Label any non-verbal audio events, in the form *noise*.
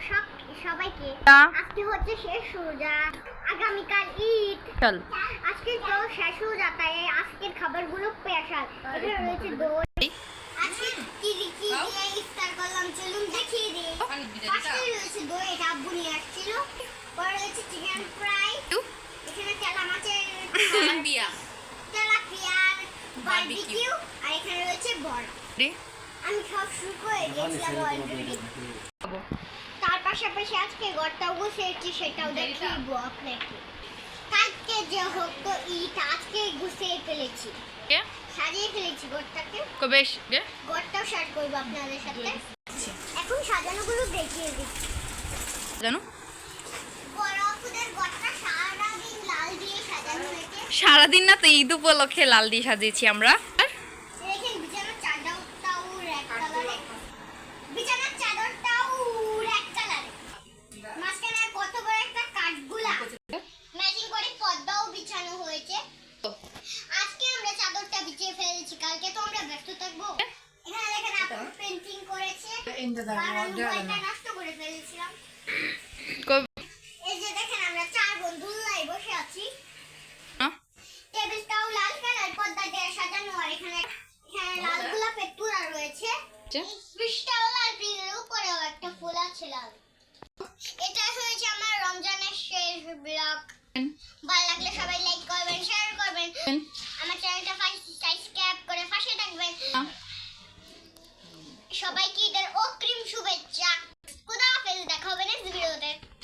সব সবাইকে। আজকে হচ্ছে শেষ রোজা। আগামীকাল ঈদ। চল। আজকে তো শেষ রোজা তাই আজকের খাবারগুলো স্পেশাল। এখানে রয়েছে দই। আজকে কি কি ইফতার করলাম। চলুন দেখিয়ে দিই। পাশে রয়েছে দই এটা আব্বু নিয়ে আসছিল। পরে রয়েছে চিকেন ফ্রাই। এখানে তেলা মাছের *laughs* তেলাপিয়ার বারবিকিউ। আর এখানে রয়েছে বড়া। আমি সব শুরু করে দিয়েছিলাম অলরেডি পাশাপাশি আজকে ঘরটাও গুছিয়েছি সেটাও দেখিয়ে আপনাকে। কালকে যে হতো ঈদ আজকে গুছিয়ে ফেলেছি। সাজিয়ে ফেলেছি ঘরটাকে গে ঘরটাও শেয়ার করব আপনাদের সাথে। এখন সাজানোগুলো দেখিয়ে দিচ্ছি জানো? সারাদিন না তো ঈদ উপলক্ষে লাল দিয়ে সাজিয়েছি আমরা। এন্ডে নষ্ট করে ফেলেছিলাম? এই যে দেখেন আমরা চার বন্ধু লাই বসে আছি। টেবিলটাও লাল কালার পর্দা দিয়ে সাজানো আর এখানে এখানে লাল গোলাপের তুলা রয়েছে। বৃষ্টিটাও লাল বিলের উপরেও একটা ফুল আছে লাল। এটা হয়েছে আমার রমজানের শেষ ব্লগ। ভালো লাগলে সবাই লাইক করবেন শেয়ার করবেন। আমার চ্যানেলটা সাবস্ক্রাইব করে পাশে থাকবেন।